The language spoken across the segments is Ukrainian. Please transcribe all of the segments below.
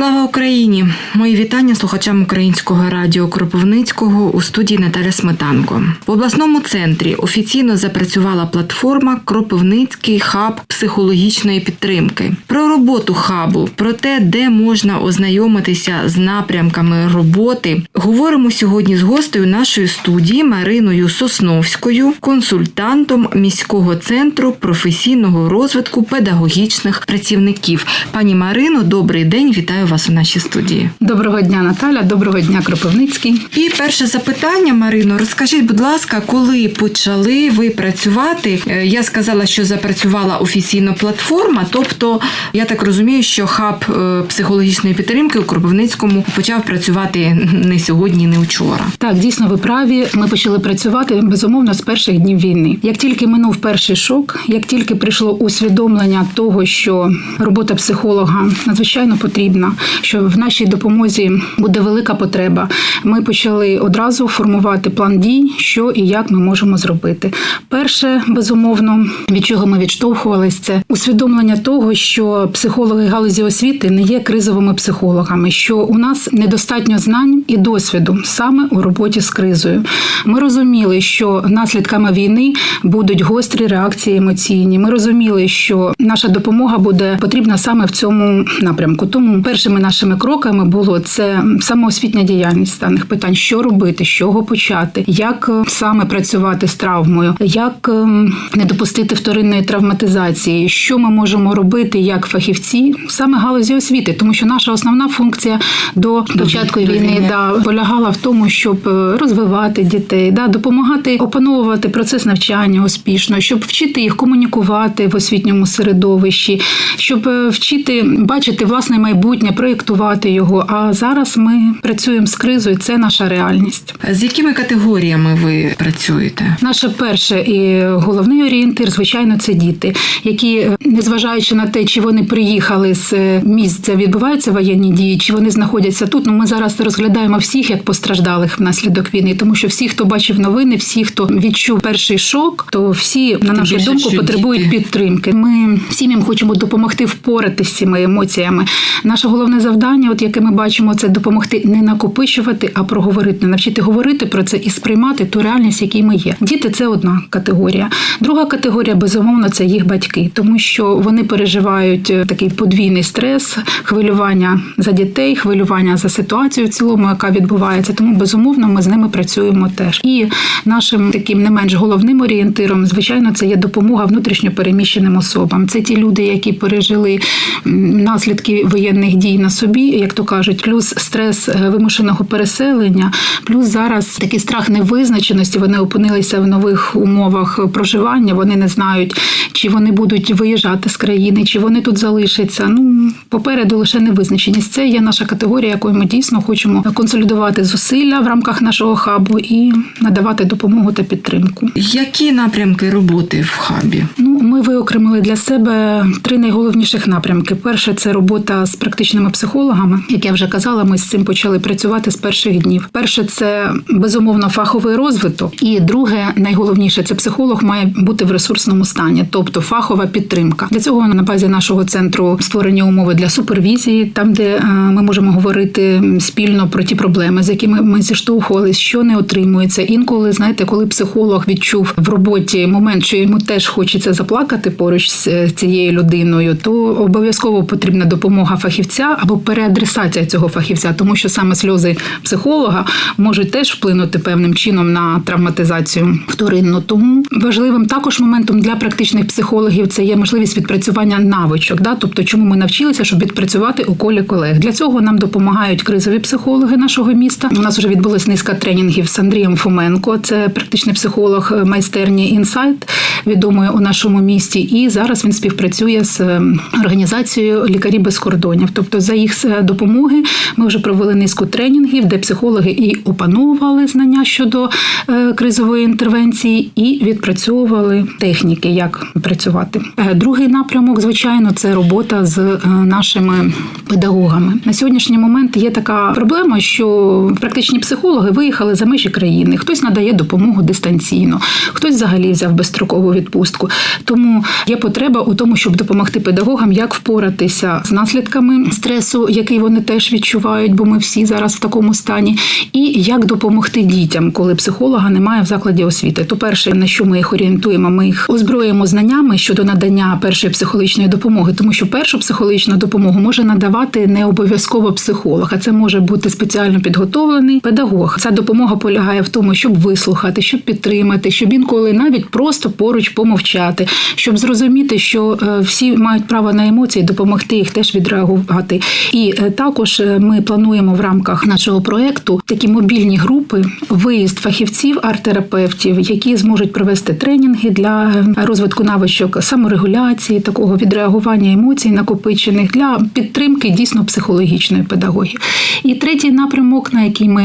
Слава Україні! Мої вітання слухачам українського радіо Кропивницького у студії Наталя Сметанко. В обласному центрі офіційно запрацювала платформа Кропивницький хаб психологічної підтримки. Про роботу хабу, про те, де можна ознайомитися з напрямками роботи, говоримо сьогодні з гостею нашої студії Мариною Сосновською, консультантом міського центру професійного розвитку педагогічних працівників. Пані Марино, добрий день, вітаю вас у нашій студії. Доброго дня, Наталя. Доброго дня, Кропивницький. І перше запитання, Марино, розкажіть, будь ласка, коли почали ви працювати? Е, Я сказала, що запрацювала офіційно платформа, тобто я так розумію, що хаб е, психологічної підтримки у Кропивницькому почав працювати не сьогодні, не вчора. Так, дійсно, ви праві. Ми почали працювати безумовно з перших днів війни. Як тільки минув перший шок, як тільки прийшло усвідомлення того, що робота психолога надзвичайно потрібна, що в нашій допомозі буде велика потреба, ми почали одразу формувати план дій, що і як ми можемо зробити. Перше, безумовно, від чого ми відштовхувалися, це усвідомлення того, що психологи галузі освіти не є кризовими психологами, що у нас недостатньо знань і досвіду саме у роботі з кризою. Ми розуміли, що наслідками війни будуть гострі реакції емоційні. Ми розуміли, що наша допомога буде потрібна саме в цьому напрямку. Тому першими нашими кроками було це самоосвітня діяльність даних питань, що робити, з чого почати, як е, саме працювати з травмою, як ем, не допустити вторинної травматизації, що ми можемо робити як фахівці саме галузі освіти, тому що наша основна функція до початку війни да, полягала в тому, щоб е, розвивати дітей, да, допомагати опановувати процес навчання успішно, щоб вчити їх комунікувати в освітньому середовищі, щоб е, вчити бачити власне майбутнє, проєктувати його. А зараз ми працюємо з кризою. Це наша реальність. З якими категоріями ви працюєте? Наше перше і головний орієнтир, звичайно, це діти, які, е, незважаючи на те, чи вони приїхали з е, місць, де відбуваються воєнні дії, чи вони знаходяться тут. Ну ми зараз розглядаємо всіх як постраждалих внаслідок війни, тому що всі, хто бачив новини, всі, хто відчув перший шок, то всі, на нашу більше, думку, потребують діти. підтримки. Ми всім їм хочемо допомогти впоратися з цими емоціями. Наше головне завдання, от яке ми бачимо, це допомогти не накопичувати, а проговорити, навчити говорити про це і сприймати ту реальність, якій ми є. Діти це одна категорія. Друга категорія, безумовно, це їх батьки, тому що вони переживають е, такий подвійний стрес, хвилювання за дітей, хвилювання за ситуацію в цілому, яка відбувається. Тому безумовно ми з ними працюємо теж. І нашим таким не менш головним орієнтиром, звичайно, це є допомога внутрішньо переміщеним особам. Це ті люди, які пережили наслідки воєнних дій на собі, як то кажуть, плюс стрес е, вимушеного переселення, плюс зараз такий страх невизначеності. Вони опинилися в нових умовах проживання. Вони не знають, чи вони будуть виїжджати з країни, чи вони тут залишаться. Ну попереду лише невизначеність. Це є наша категорія, якою ми дійсно хочемо консолідувати зусилля в рамках нашого хабу і надавати допомогу та підтримку. Які напрямки роботи в хабі? Ну, ми виокремили для себе три найголовніших напрямки. Перше це робота з практичними психологами. Як я вже казала, ми з цим почали працювати з перших днів. Перше це безумовно фаховий розвиток, і друге, найголовніше, це психолог має бути в ресурсному стані, тобто фахова підтримка. Для цього на базі нашого центру створені умови для супервізії, там де е, ми можемо говорити спільно про ті проблеми, з якими ми зіштовхувалися, що не отримується. Інколи знаєте, коли психолог відчув в роботі момент, що йому теж хочеться заплакати поруч з е, цією людиною, то обов'язково потрібна допомога фахівця або переадресація цього фахівця, тому що саме сльози психолога можуть теж вплинути певним чином на травматизацію вторинну. Тому важливим також моментом для практичних психологів це є можливість відпрацювання навичок. Да? Тобто, чому ми навчилися, щоб відпрацювати у колі колег. Для цього нам допомагають кризові психологи нашого міста. У нас вже відбулась низка тренінгів з Андрієм Фоменко, це практичний психолог майстерні інсайт. Відомою у нашому місті. І зараз він співпрацює з е, організацією Лікарі без кордонів. Тобто, за їх е, допомоги ми вже провели низку тренінгів, де психологи і опановували знання щодо е, кризової інтервенції, і відпрацьовували техніки, як працювати. Е, Другий напрямок, звичайно, це робота з нашими педагогами. На сьогоднішній момент є така проблема, що практичні психологи виїхали за межі країни. Хтось надає допомогу дистанційно, хтось взагалі взяв безстрокову відпустку. Тому є потреба у тому, щоб допомогти педагогам, як впоратися з наслідками стресу, який вони теж відчувають, бо ми всі зараз в такому стані, і як допомогти дітям, коли психолога немає в закладі освіти. То перше, на що ми їх орієнтуємо, ми їх озброїмо знаннями щодо надання першої психологічної допомоги, тому що першу психологічну допомогу може надавати не обов'язково психолог, а це може бути спеціально підготовлений педагог. Ця допомога полягає в тому, щоб вислухати, щоб підтримати, щоб інколи навіть просто поруч помовчати, щоб зрозуміти, що е, всі мають право на емоції, допомогти їх теж відреагувати. І е, також е, ми плануємо в рамках нашого проекту такі мобільні групи, виїзд фахівців, арт-терапевтів, які зможуть провести тренінги для розвитку навичок саморегуляції, такого відреагування емоцій накопичених для підтримки дійсно психологічної педагогії. І третій напрямок, на який ми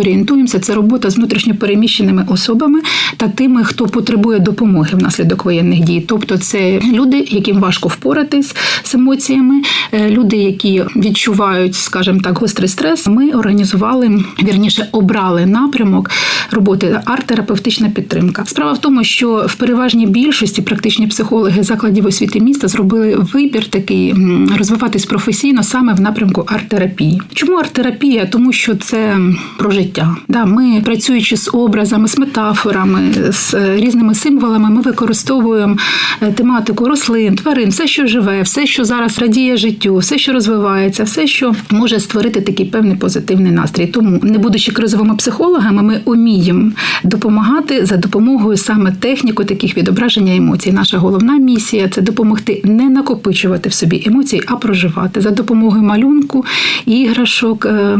орієнтуємося, це робота з внутрішньопереміщеними особами та тими, хто потребує допомоги внаслідок воєнних дій. Тобто, це люди, яким важко впоратись з емоціями, е, люди, які відчувають, скажімо так, гострий стрес. Ми організували вірніше обрали напрямок роботи арт-терапевтична підтримка. Справа в тому, що в переважній більшості практичні психологи закладів освіти міста зробили вибір такий розвиватись професійно саме в напрямку арт-терапії. Чому арт-терапія? Тому що це про життя. Да, ми працюючи з образами, з метафорами, з е, різними символами, ми використовуємо е, тематику рослин, тварин, все, що живе, все, що зараз радіє життю, все, що розвивається, все, що може створити такий певний позитивний настрій. Тому, не будучи кризовими психологами, ми уміємо допомагати за допомогою саме техніку таких відображення емоцій. Наша головна місія це допомогти не накопичувати в собі емоції, а проживати за допомогою малюнку, іграшок, е,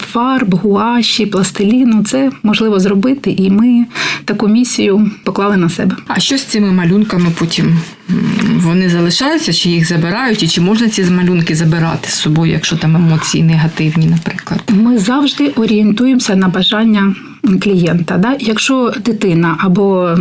фарб, гуаші, пластиліну. Це можливо зробити, і ми таку місію поклали на себе. А що з цими малюнками потім? Вони залишаються, чи їх забирають, і чи можна ці малюнки забирати з собою, якщо там емоції негативні, наприклад? Ми завжди орієнтуємося на бажання клієнта. Да? Якщо дитина або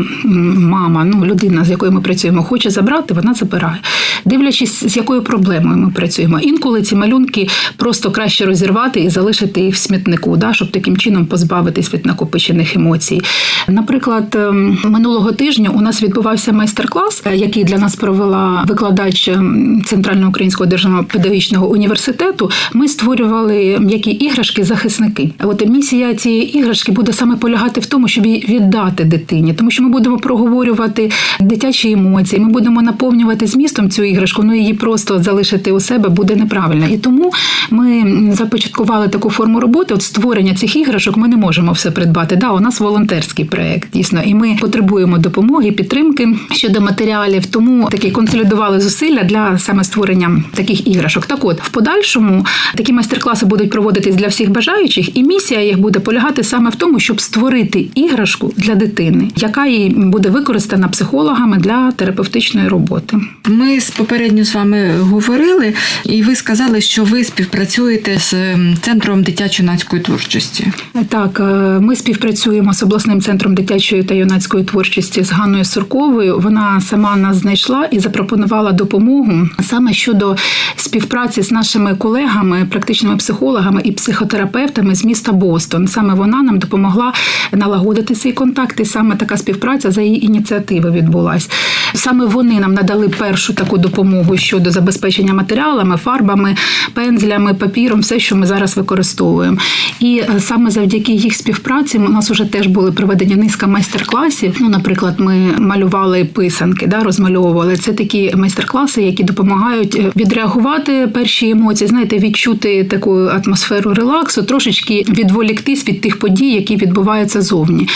мама, ну людина, з якою ми працюємо, хоче забрати, вона забирає. Дивлячись, з якою проблемою ми працюємо. Інколи ці малюнки просто краще розірвати і залишити їх в смітнику, да? щоб таким чином позбавитись від накопичених емоцій. Наприклад, ем, минулого тижня у нас відбувався майстер-клас, е, який для нас провела викладач ем, Центрального українського державного педагогічного університету. Ми створювали м'які іграшки захисники. От місія цієї іграшки буде саме полягати в тому, щоб її віддати дитині, тому що ми будемо проговорювати дитячі емоції. Ми будемо наповнювати змістом цю іграшку. Ну її просто залишити у себе буде неправильно. І тому ми започаткували таку форму роботи. От створення цих іграшок ми не можемо все придбати. Да, у нас волонтерський проект дійсно, і ми потребуємо допомоги, підтримки щодо матеріалів. Тому такі консолідували зусилля для саме створення таких іграшок. Так, от в подальшому такі майстер-класи будуть проводитись для всіх бажаючих, і місія їх буде полягати саме в тому, щоб створити іграшку для дитини, яка їй буде використана психологами для терапевтичної роботи. Ми з попередньо з вами говорили, і ви сказали, що ви співпрацюєте з ем, центром дитячо-нацької творчості. Так, е, ми співпрацюємо з обласним центром дитячої та юнацької творчості з Ганною Сурковою. Вона сама нас знайшла і запропонувала допомогу саме щодо співпраці з нашими колегами, практичними психологами і психотерапевтами з міста Бостон. Саме вона нам допомогла налагодити цей контакт, і саме така співпраця за її ініціативи відбулась. Саме вони нам надали першу таку допомогу щодо забезпечення матеріалами, фарбами, пензлями, папіром, все, що ми зараз використовуємо. І е, саме завдяки їх співпраці у нас вже теж були проведені низка майстер-класів. Ну, наприклад, ми малювали писанки, да, розмальовували. Це такі майстер-класи, які допомагають е, відреагувати перші емоції, знаєте, відчути таку атмосферу релаксу, трошечки відволіктись від тих подій, які відбуваються зовні.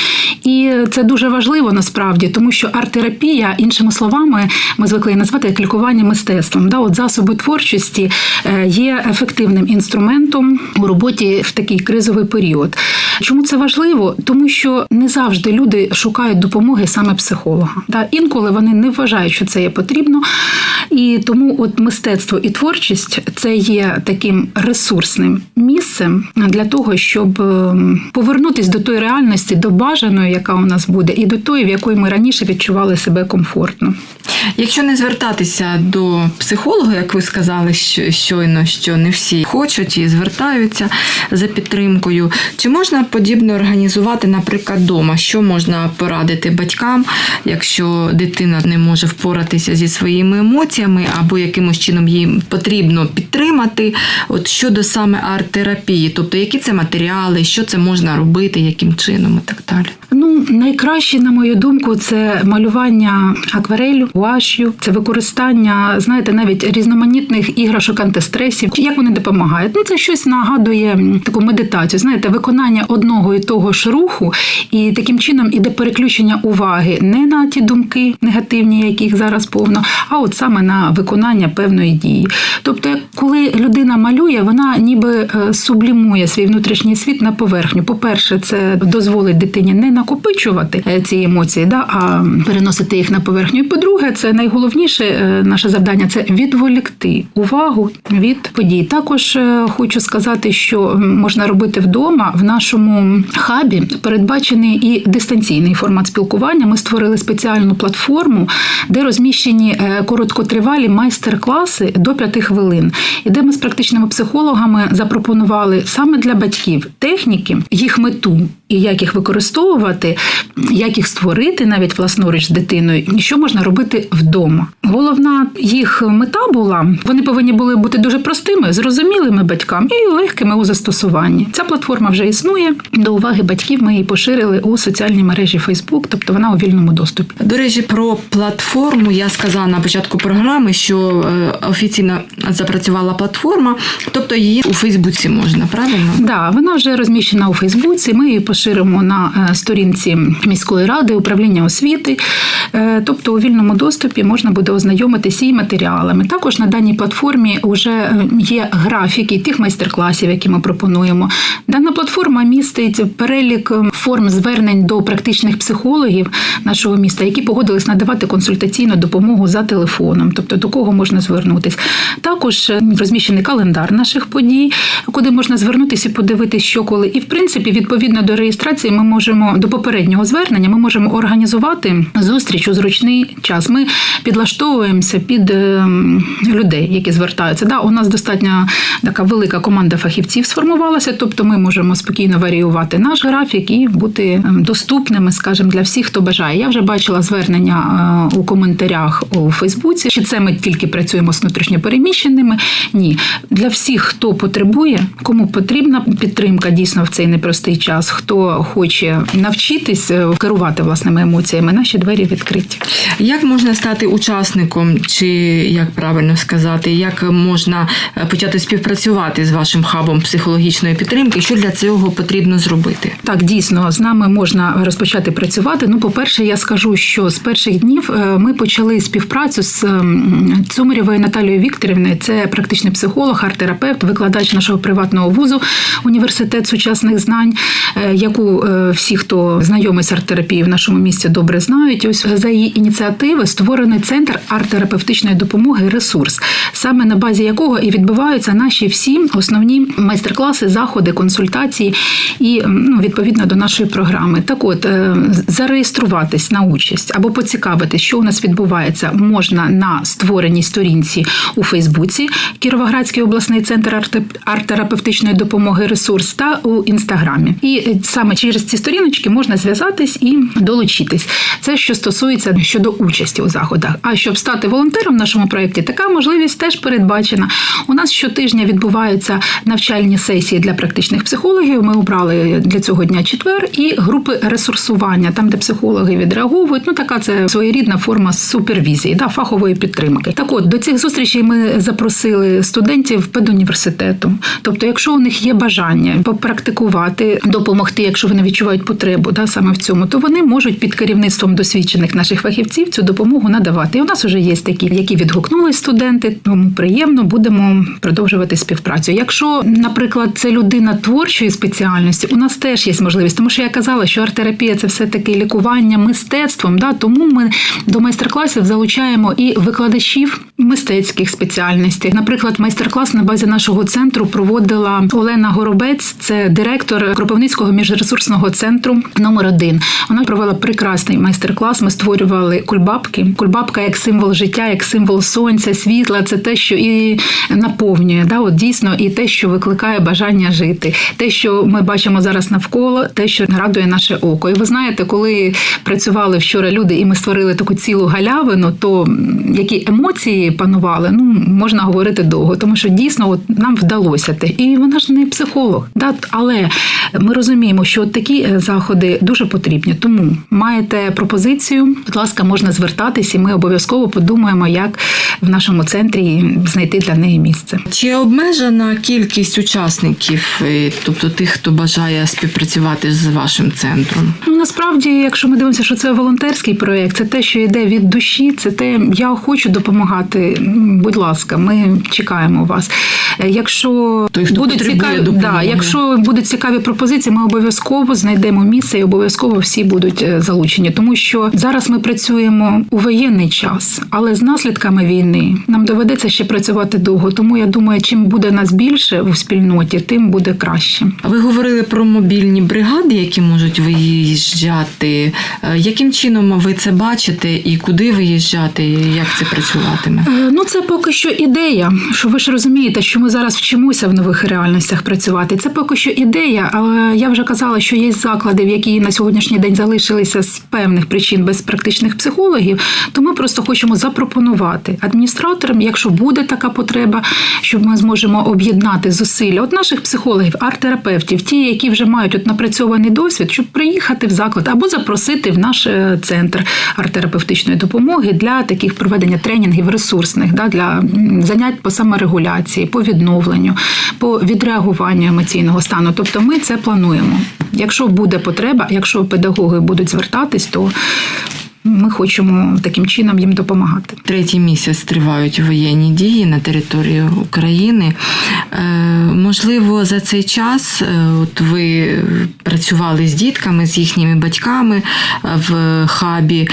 І це дуже важливо насправді, тому що арт-терапія, іншими словами, ми звикли назвати як лікування мистецтвом. Да, от засоби творчості е, є ефективним інструментом у роботі в такий кризовий період. Чому це важливо? Тому що не завжди люди шукають допомоги саме психолога. Да, інколи вони не вважають, що це є потрібно. І тому от мистецтво і творчість це є таким ресурсним місцем для того, щоб ем, повернутися до тої реальності, до бажаної, яка у нас буде, і до тої, в якої ми раніше відчували себе комфортно. Якщо не звертатися до психолога, як ви сказали що- щойно, що не всі хочуть і звертаються за підтримкою, чи можна подібно організувати, наприклад, вдома? Що можна порадити батькам, якщо дитина не може впоратися зі своїми емоціями, або якимось чином їм потрібно підтримати? От щодо саме арт-терапії, тобто які це матеріали, що це можна робити, яким чином і так далі. Ну, найкраще, на мою думку, це малювання акварелю, гуаш'ю, це використання, знаєте, навіть різноманітних іграшок антистресів. Як вони допомагають? Ну, це щось нагадує таку медитацію. Знаєте, виконання одного і того ж руху, і таким чином іде переключення уваги не на ті думки негативні, яких зараз повно, а от саме на виконання певної дії. Тобто, коли людина малює, вона ніби е, сублімує свій внутрішній світ на поверхню. По-перше, це дозволить дитині не накопичувати е, ці емоції, да, а переносити їх на поверхню. І по-друге, це найголовніше е, наше завдання це відволікти увагу від подій. Також хочу сказати, що можна робити вдома в нашому хабі передбачений і дистанційний формат спілкування. Ми створили спеціальну платформу, де розміщені е, короткотривалі майстер-класи до 5 хвилин, і де ми з практичними психологами запропонували саме для батьків техніки, їх мету і як їх використовувати, як їх створити навіть власноруч з дитиною, і що можна робити вдома. Головна їх мета була: вони повинні були бути дуже простими, зрозумілими батькам і легкими у застосуванні. Ця платформа вже існує. До уваги батьків ми її поширили у соціальній мережі Facebook, тобто вона у вільному доступі. До речі, про платформу я сказала на початку програми, що е, офіційно запрацювала платформа, тобто її у Фейсбуці можна, правильно? Да, вона вже розміщена у Фейсбуці. Ми її поширимо на е, сторінці міської ради, управління освіти. Е, Тобто у вільному доступі можна буде ознайомитися і матеріалами. Також на даній платформі вже є графіки тих майстер-класів, які ми пропонуємо. Дана платформа містить перелік е, форм звернень до практичних психологів нашого міста, які погодились надавати консультаційну допомогу за телефоном, тобто до кого можна звернутись. Також е, розміщений календар наших подій, куди можна звернутися і подивитися, що коли. І в принципі, відповідно до реєстрації, ми можемо до попереднього звернення, ми можемо організувати зустріч у зручний час. Ми підлаштовуємося під е, людей, які звертаються. Да, у нас достатньо така велика команда фахівців сформувалася, тобто ми можемо спокійно варіювати наш графік і бути ем, доступними, скажімо, для всіх, хто бажає. Я вже бачила звернення е, у коментарях у Фейсбуці. Чи це ми тільки працюємо з внутрішньопереміщеними? Ні, для всіх, хто потребує, кому потрібна підтримка дійсно в цей непростий час, хто хоче навчитись е, керувати власними емоціями, наші двері відкриті. Як можна стати учасником, чи як правильно сказати, як можна е, почати співпрацювати з вашим хабом психологічної підтримки? Що для цього потрібно зробити? Так, дійсно, з нами можна розпочати працювати. Ну, по-перше, я скажу, що з перших днів е, ми почали співпрацю з Цумарєвою Наталією Вікторівною. Це практичний психолог, арт-терапевт, викладач нашого приватного вузу університет сучасних знань, е, яку е, всі, хто знайомий з арт-терапією в нашому місті, добре знають. Ось за її ініціативи створений центр арт-терапевтичної допомоги Ресурс, саме на базі якого і відбуваються наші всі основні майстер-класи, заходи, консультації і ну, відповідно до нашої програми. Так от е, зареєструватись на участь або поцікавитись, що у нас відбувається, можна на створеній сторінці у Фейсбуці Кіровоградський обласний центр арт- арт-терапевтичної допомоги ресурс та у інстаграмі. І е, саме через ці сторіночки можна зв'язатись і долучитись. Це що стосується щодо участі у заходах. А щоб стати волонтером в нашому проєкті, така можливість теж передбачена. У нас щотижня відбуваються навчальні сесії для практичних психологів. Ми обрали для цього дня четвер і групи ресурсування, там де психологи відреаговують. Ну така це своєрідна форма супервізії, да, фахової підтримки. Так от до цих зустрічей ми запросили студентів педуніверситету. Тобто, якщо у них є бажання, по-перше, допомогти, якщо вони відчувають потребу, да, саме в цьому, то вони можуть під керівництвом досвідчених наших фахівців цю допомогу надавати. І у нас вже є такі, які відгукнули студенти, тому приємно будемо продовжувати співпрацю. Якщо, наприклад, це людина творчої спеціальності, у нас теж є можливість, тому що я казала, що арт-терапія це все таки лікування мистецтвом. Да, тому ми до майстер-класів залучаємо і викладачів мистецьких спеціальностей. Наприклад, майстер-клас на базі нашого центру проводила Олена Горобець, це директор Кропивницького міжресурсного центру номер 1 Вона провела прекрасний майстер-клас. Ми створювали кульбабки. Кульбабка як символ життя, як символ сонця, світла. Це те, що і наповнює. Да, от дійсно, і те, що викликає бажання жити, те, що ми бачимо зараз навколо, те, що радує наше око. І ви знаєте, коли працювали вчора люди, і ми створили таку цілу галявину, то які емоції панували, ну можна говорити довго, тому що дійсно от нам вдалося те. І вона ж не психолог, да? але ми розуміємо, що от такі е, заходи дуже потрібні. Тому маєте пропозицію, будь ласка, можна звертатись, і ми обов'язково подумаємо, як в нашому центрі знайти для неї місце. Чи обмежена кількість учасників, е, тобто тих, хто бажає співпрацювати з вашим центром? Ну насправді, якщо ми дивимося, що це волонтерський проєкт, це те, що йде від душі, це те, я хочу допомагати. Будь ласка, ми чекаємо вас. Якщо Той, хто будуть цікаві, да, якщо будуть цікаві пропозиції, ми обов'язково знайдемо місце і обов'язково всі будуть е, залучені, тому що зараз ми працюємо у воєнний час, але з наслідками війни нам доведеться ще працювати довго. Тому я думаю, чим буде нас більше у спільноті, тим буде краще. Ви говорили про мобільні бригади, які можуть виїжджати. Е, Яким чином ви це бачите і куди виїжджати, і як це працюватиме? Е, Ну, це поки що ідея. Що ви ж розумієте, що ми зараз вчимося в нових реальностях працювати. Це поки що ідея, але я вже казала, що є заклади, в які на сьогоднішній день залишилися з певних причин без практичних психологів. То ми просто хочемо запропонувати адміністраторам, якщо буде така потреба, що ми зможемо об'єднати зусилля от наших психологів, арт-терапевтів, ті, які вже мають от напрацьований досвід, щоб приїхати в заклад або запросити в наш е, центр арт-терапевтичної допомоги для таких проведення тренінгів ресурсних, да, для занять по саморегуляції, по відновленню, по відреагуванню емоційного стану. Тобто ми це плануємо. Якщо буде потреба, якщо педагоги будуть звертатись, то ми хочемо таким чином їм допомагати. Третій місяць тривають воєнні дії на території України. Е, можливо, за цей час е, от ви працювали з дітками, з їхніми батьками е, в хабі.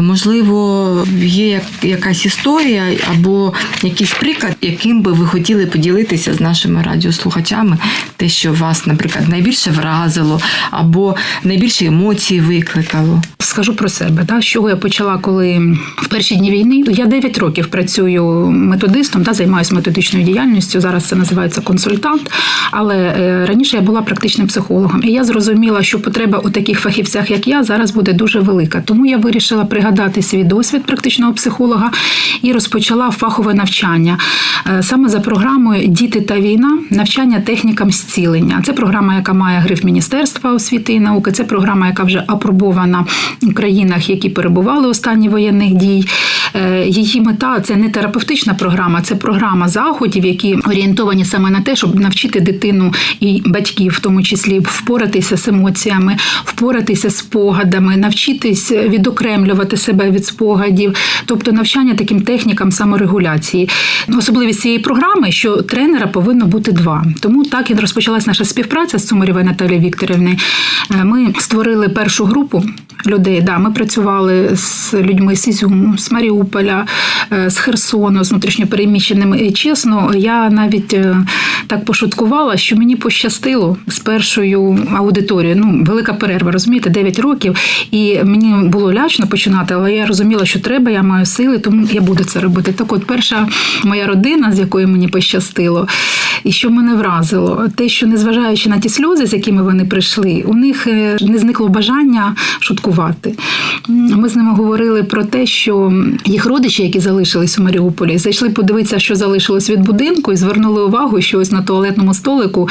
Можливо, є як- якась історія або якийсь приклад, яким би ви хотіли поділитися з нашими радіослухачами, те, що вас, наприклад, найбільше вразило, або найбільше емоцій викликало. Скажу про себе, да, з чого я почала, коли в перші дні війни я 9 років працюю методистом, та займаюся методичною діяльністю. Зараз це називається консультант. Але е, раніше я була практичним психологом, і я зрозуміла, що потреба у таких фахівцях, як я, зараз буде дуже велика. Тому я вирішила пригадати свій досвід практичного психолога і розпочала фахове навчання Е, саме за програмою Діти та війна навчання технікам зцілення. Це програма, яка має гриф Міністерства освіти і науки. Це програма, яка вже апробована в країнах, які перебували у стані воєнних дій. Е, Її мета це не терапевтична програма, це програма заходів, які орієнтовані саме на те, щоб навчити дитину і батьків, в тому числі, впоратися з емоціями, впоратися з спогадами, навчитись відокремлювати себе від спогадів, тобто навчання таким технікам саморегуляції. Особливість цієї програми, що тренера повинно бути два. Тому так і розпочалась наша співпраця з Цумарєвою Наталією Вікторівною. Е, Ми створили першу групу людей. Да, ми працювали з людьми з Ізюму, з Маріуполя, е, з Херсону, з внутрішньопереміщеними. І чесно, я навіть е, так пошуткувала, що мені пощастило з першою аудиторією. Ну, велика перерва, розумієте, 9 років. І мені було лячно починати, але я розуміла, що треба, я маю сили, тому я буду це робити. Так, от перша моя родина, з якою мені пощастило, і що мене вразило, те, що незважаючи на ті сльози, з якими вони прийшли, у них е, не зникло бажання шуткувати. Ми з ними говорили про те, що їх родичі, які залишились у Маріуполі, зайшли подивитися, що залишилось від будинку, і звернули увагу, що ось на туалетному столику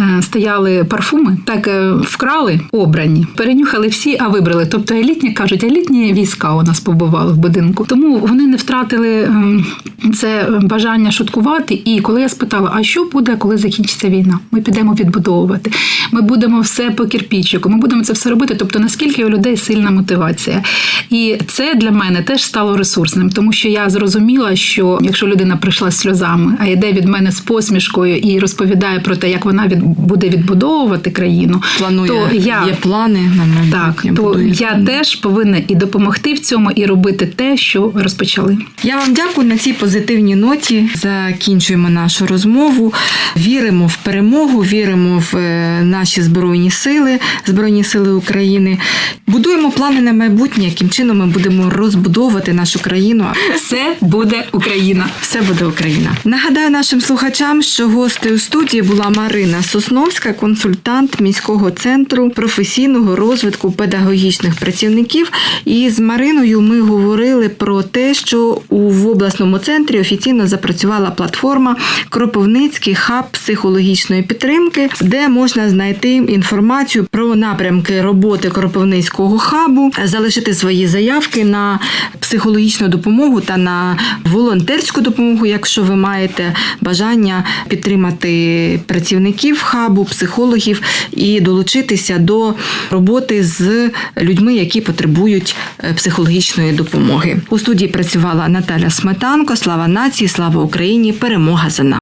е, стояли парфуми, так е, вкрали обрані, перенюхали всі, а вибрали. Тобто елітні кажуть, елітні війська у нас побували в будинку. Тому вони не втратили ем, це бажання шуткувати. І коли я спитала, а що буде, коли закінчиться війна? Ми підемо відбудовувати. Ми будемо все по кирпічику, ми будемо це все робити. Тобто, наскільки у людей сильна мотивація. І це для мене теж стало ресурсним, тому що я зрозуміла, що якщо людина прийшла з сльозами, а йде від мене з посмішкою і розповідає про те, як вона від буде відбудовувати країну, Планує то я є плани на майбутнє. так, то я плани. теж повинна і допомогти в цьому, і робити те, що розпочали. Я вам дякую на цій позитивній ноті. Закінчуємо нашу розмову. Віримо в перемогу, віримо в е, наші збройні сили, збройні сили України. Будуємо плани на майбутнє, яким чином ми будемо розбудовувати нашу країну. Все буде Україна. Все буде Україна. Нагадаю нашим слухачам, що гостею у студії була Марина Сосновська, консультант міського центру професійного розвитку педагогічних працівників. І з Мариною ми говорили про те, що в обласному центрі офіційно запрацювала платформа Кропивницький хаб психологічної підтримки, де можна знайти інформацію про напрямки роботи Кропивницького хабу, залишити свої заявки на психологічну допомогу та на волонтерську допомогу, якщо ви маєте бажання підтримати працівників хабу, психологів і долучитися до роботи з людьми, які потребують е, психологічної допомоги. У студії працювала Наталя Сметанко. Слава нації, слава Україні! Перемога за нами!